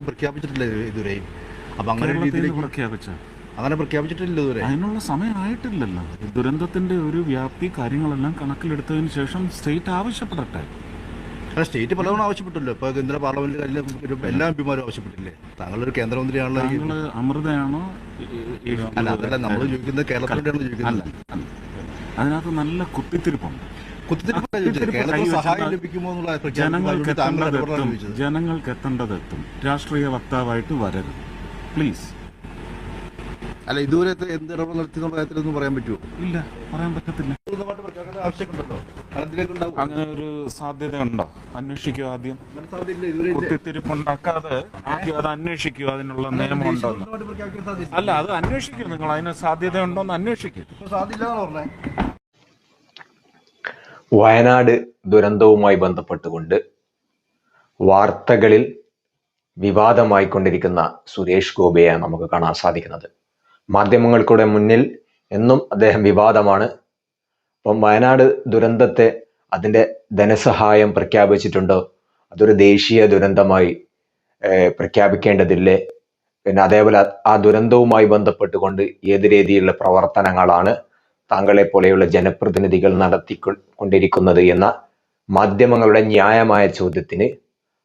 പ്രഖ്യാപിച്ചിട്ടില്ല ഇത് ഇതുവരെയും അപ്പൊ അങ്ങനെ ഒരു പ്രഖ്യാപിച്ച. അങ്ങനെ പ്രഖ്യാപിച്ചിട്ടില്ല ഇതുവരെ. അതിനുള്ള സമയമായിട്ടില്ലല്ലോ ദുരന്തത്തിന്റെ ഒരു വ്യാപ്തി കാര്യങ്ങളെല്ലാം കണക്കിലെടുത്തതിന് ശേഷം സ്റ്റേറ്റ് ആവശ്യപ്പെടട്ടെ. അല്ല സ്റ്റേറ്റ് പലതവണ ആവശ്യപ്പെട്ടല്ലോ. ഇപ്പൊ കേന്ദ്ര പാർലമെന്റിൽ എല്ലാ ഒരു എം പിമാരും ആവശ്യപ്പെട്ടില്ലേ? താങ്കളൊരു കേന്ദ്രമന്ത്രിയാണല്ലോ ഈ- താങ്കൾ അമൃതയാണോ? അല്ല അതല്ല നമ്മൾ ചോദിക്കുന്നത് കേരളത്തിലാണ് അല്ല. ചോദിക്കുന്നത്. അതിനകത്ത് നല്ല കുത്തിത്തിരിപ്പുണ്ട്. ജനങ്ങൾക്ക് എത്തേണ്ടതെത്തും ജനങ്ങൾക്ക് എത്തേണ്ടതെത്തും രാഷ്ട്രീയ വക്താവായിട്ട് വരരുത്. പ്ലീസ്. അല്ല ഇതുവരെ എന്ത് ഇടപെടൽ നടത്തിയെന്നുള്ള കാര്യത്തിലൊന്നും പറയാൻ പറ്റുമോ? ഇല്ല പറയാൻ പറ്റത്തില്ല. അങ്ങനെ ഒരു സാധ്യതയുണ്ടോ അന്വേഷിക്കുക ആദ്യം. കുത്തിത്തിരിപ്പുണ്ടാക്കാതെ ആദ്യം അത് അന്വേഷിക്കുക. അതിനുള്ള നിയമമുണ്ടോ സാധ്യത അല്ല അത് അന്വേഷിക്കൂ നിങ്ങൾ അതിന് സാധ്യതയുണ്ടോ എന്ന് അന്വേഷിക്കും സാധ്യത വയനാട് ദുരന്തവുമായി ബന്ധപ്പെട്ടുകൊണ്ട് വാർത്തകളിൽ വിവാദമായിക്കൊണ്ടിരിക്കുന്ന സുരേഷ് ഗോപിയാണ് നമുക്ക് കാണാൻ സാധിക്കുന്നത്. മാധ്യമങ്ങൾക്കൂടെ മുന്നിൽ എന്നും അദ്ദേഹം വിവാദമാണ്. അപ്പം വയനാട് ദുരന്തത്തെ അതിന്റെ ധനസഹായം പ്രഖ്യാപിച്ചിട്ടുണ്ടോ? അതൊരു ദേശീയ ദുരന്തമായി പ്രഖ്യാപിക്കേണ്ടതില്ലേ? പിന്നെ അതേപോലെ ആ ദുരന്തവുമായി ബന്ധപ്പെട്ടുകൊണ്ട് ഏത് രീതിയിലുള്ള പ്രവർത്തനങ്ങളാണ് താങ്കളെ പോലെയുള്ള ജനപ്രതിനിധികൾ നടത്തിക്കൊണ്ടിരിക്കുന്നത് എന്ന മാധ്യമങ്ങളുടെ ന്യായമായ ചോദ്യത്തിന്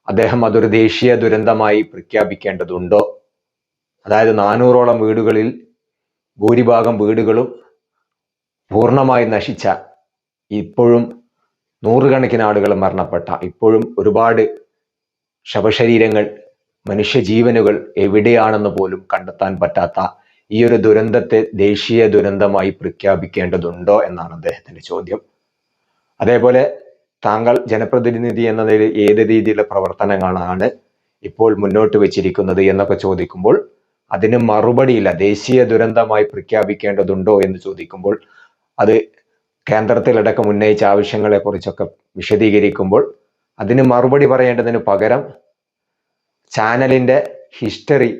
അദ്ദേഹം അതൊരു ദേശീയ ദുരന്തമായി പ്രഖ്യാപിക്കേണ്ടതുണ്ടോ? അതായത് നാനൂറോളം വീടുകളിൽ ഭൂരിഭാഗം വീടുകളും പൂർണമായി നശിച്ച ഇപ്പോഴും നൂറുകണക്കിന് ആളുകൾ മരണപ്പെട്ട ഇപ്പോഴും ഒരുപാട് ശവശരീരങ്ങൾ മനുഷ്യജീവനുകൾ എവിടെയാണെന്ന് പോലും കണ്ടെത്താൻ പറ്റാത്ത ഈ ഒരു ദുരന്തത്തെ ദേശീയ ദുരന്തമായി പ്രഖ്യാപിക്കേണ്ടതുണ്ടോ എന്നാണ് അദ്ദേഹത്തിന്റെ ചോദ്യം. അതേപോലെ താങ്കൾ ജനപ്രതിനിധി എന്ന നിലയിൽ ഏത് രീതിയിലുള്ള പ്രവർത്തനങ്ങളാണ് ഇപ്പോൾ മുന്നോട്ട് വെച്ചിരിക്കുന്നത് എന്നൊക്കെ ചോദിക്കുമ്പോൾ അതിന് മറുപടിയില്ല ദേശീയ ദുരന്തമായി പ്രഖ്യാപിക്കേണ്ടതുണ്ടോ എന്ന് ചോദിക്കുമ്പോൾ അത് കേന്ദ്രത്തിലടക്കം ഉന്നയിച്ച ആവശ്യങ്ങളെക്കുറിച്ചൊക്കെ വിശദീകരിക്കുമ്പോൾ അതിന് മറുപടി പറയേണ്ടതിന് പകരം ചാനലിന്റെ ഹിസ്റ്ററി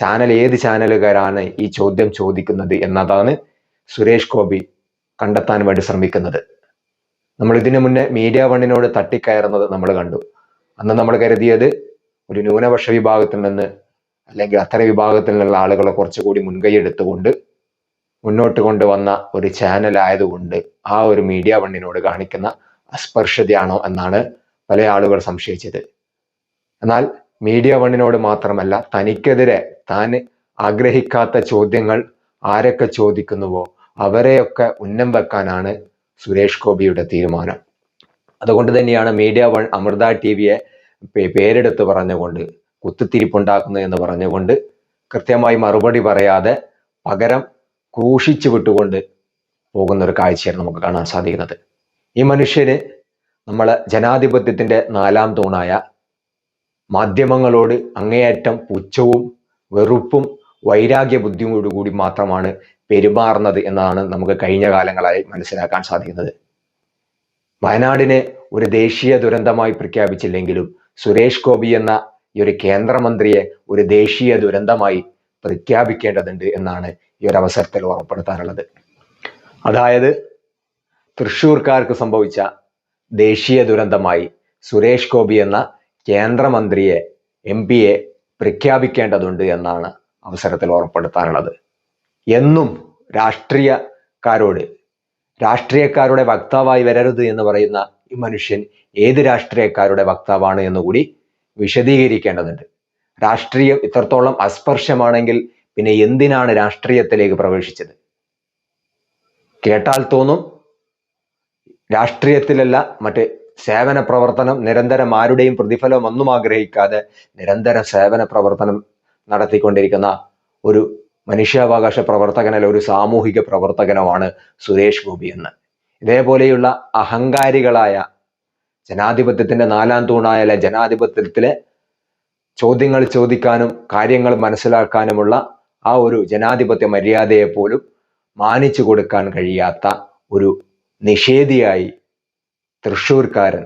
ചാനൽ ഏത് ചാനലുകാരാണ് ഈ ചോദ്യം ചോദിക്കുന്നത് എന്നതാണ് സുരേഷ് ഗോപി കണ്ടെത്താൻ വേണ്ടി ശ്രമിക്കുന്നത്. നമ്മൾ ഇതിനു മുന്നേ മീഡിയ വണ്ണിനോട് തട്ടിക്കയറുന്നത് നമ്മൾ കണ്ടു. അന്ന് നമ്മൾ കരുതിയത് ഒരു ന്യൂനപക്ഷ വിഭാഗത്തിൽ നിന്ന് അല്ലെങ്കിൽ അത്തരം വിഭാഗത്തിൽ നിന്നുള്ള ആളുകളെ കുറച്ചുകൂടി മുൻകൈ എടുത്തുകൊണ്ട് മുന്നോട്ട് കൊണ്ടുവന്ന ഒരു ചാനൽ ആയതുകൊണ്ട് ആ ഒരു മീഡിയ വണ്ണിനോട് കാണിക്കുന്ന അസ്പർശതയാണോ എന്നാണ് പല ആളുകൾ സംശയിച്ചത്. എന്നാൽ മീഡിയ വണ്ണിനോട് മാത്രമല്ല തനിക്കെതിരെ താൻ ആഗ്രഹിക്കാത്ത ചോദ്യങ്ങൾ ആരൊക്കെ ചോദിക്കുന്നുവോ അവരെയൊക്കെ ഉന്നം വെക്കാനാണ് സുരേഷ് ഗോപിയുടെ തീരുമാനം. അതുകൊണ്ട് തന്നെയാണ് മീഡിയ വൺ അമൃത ടി വിയെ പേരെടുത്ത് പറഞ്ഞുകൊണ്ട് കുത്തിത്തിരിപ്പുണ്ടാക്കുന്നു എന്ന് പറഞ്ഞുകൊണ്ട് കൃത്യമായി മറുപടി പറയാതെ പകരം ക്രൂശിച്ചു വിട്ടുകൊണ്ട് പോകുന്ന ഒരു കാഴ്ചയാണ് നമുക്ക് കാണാൻ സാധിക്കുന്നത്. ഈ മനുഷ്യന് നമ്മളെ ജനാധിപത്യത്തിന്റെ നാലാം തൂണായ മാധ്യമങ്ങളോട് അങ്ങേയറ്റം പുച്ഛവും വെറുപ്പും വൈരാഗ്യ ബുദ്ധിയോടുകൂടി മാത്രമാണ് പെരുമാറുന്നത് എന്നാണ് നമുക്ക് കഴിഞ്ഞ കാലങ്ങളായി മനസ്സിലാക്കാൻ സാധിക്കുന്നത്. വയനാടിനെ ഒരു ദേശീയ ദുരന്തമായി പ്രഖ്യാപിച്ചില്ലെങ്കിലും സുരേഷ് ഗോപി എന്ന ഈ ഒരു കേന്ദ്രമന്ത്രിയെ ഒരു ദേശീയ ദുരന്തമായി പ്രഖ്യാപിക്കേണ്ടതുണ്ട് എന്നാണ് ഈ ഒരു അവസരത്തിൽ ഓർമ്മപ്പെടുത്താനുള്ളത്. അതായത് തൃശൂർക്കാർക്ക് സംഭവിച്ച ദേശീയ ദുരന്തമായി സുരേഷ് ഗോപി എന്ന കേന്ദ്രമന്ത്രിയെ എം പിയെ പ്രഖ്യാപിക്കേണ്ടതുണ്ട് എന്നാണ് അവസരത്തിൽ ഓർമ്മപ്പെടുത്താനുള്ളത് എന്നും രാഷ്ട്രീയക്കാരോട് രാഷ്ട്രീയക്കാരുടെ വക്താവായി വരരുത് എന്ന് പറയുന്ന ഈ മനുഷ്യൻ ഏത് രാഷ്ട്രീയക്കാരുടെ വക്താവാണ് എന്നുകൂടി വിശദീകരിക്കേണ്ടതുണ്ട്. രാഷ്ട്രീയം ഇത്രത്തോളം അസ്പർശമാണെങ്കിൽ പിന്നെ എന്തിനാണ് രാഷ്ട്രീയത്തിലേക്ക് പ്രവേശിച്ചത്? കേട്ടാൽ തോന്നും രാഷ്ട്രീയത്തിലല്ല മറ്റ് സേവന പ്രവർത്തനം നിരന്തരം ആരുടെയും പ്രതിഫലം ഒന്നും ആഗ്രഹിക്കാതെ നിരന്തരം സേവന പ്രവർത്തനം നടത്തിക്കൊണ്ടിരിക്കുന്ന ഒരു മനുഷ്യാവകാശ പ്രവർത്തകനല്ല ഒരു സാമൂഹിക പ്രവർത്തകനുമാണ് സുരേഷ് ഗോപി എന്ന്. ഇതേപോലെയുള്ള അഹങ്കാരികളായ ജനാധിപത്യത്തിന്റെ നാലാം തൂണായ ജനാധിപത്യത്തിലെ ചോദ്യങ്ങൾ ചോദിക്കാനും കാര്യങ്ങൾ മനസ്സിലാക്കാനുമുള്ള ആ ഒരു ജനാധിപത്യ മര്യാദയെ പോലും മാനിച്ചു കൊടുക്കാൻ കഴിയാത്ത ഒരു നിഷേധിയായി തൃശ്ശൂർക്കാരൻ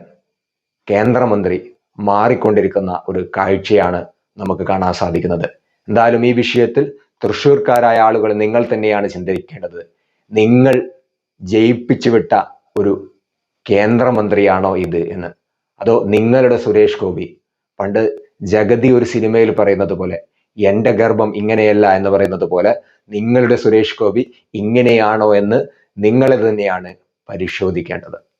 കേന്ദ്രമന്ത്രി മാറിക്കൊണ്ടിരിക്കുന്ന ഒരു കാഴ്ചയാണ് നമുക്ക് കാണാൻ സാധിക്കുന്നത്. എന്തായാലും ഈ വിഷയത്തിൽ തൃശ്ശൂർക്കാരായ ആളുകൾ നിങ്ങൾ തന്നെയാണ് ചിന്തിക്കേണ്ടത്. നിങ്ങൾ ജയിപ്പിച്ചു വിട്ട ഒരു കേന്ദ്രമന്ത്രിയാണോ ഇത് എന്ന്. അതോ നിങ്ങളുടെ സുരേഷ് ഗോപി. പണ്ട് ജഗതി ഒരു സിനിമയിൽ പറയുന്നത് പോലെ എന്റെ ഗർഭം ഇങ്ങനെയല്ല എന്ന് പറയുന്നത് പോലെ നിങ്ങളുടെ സുരേഷ് ഗോപി ഇങ്ങനെയാണോ എന്ന് നിങ്ങൾ തന്നെയാണ് പരിശോധിക്കേണ്ടത്.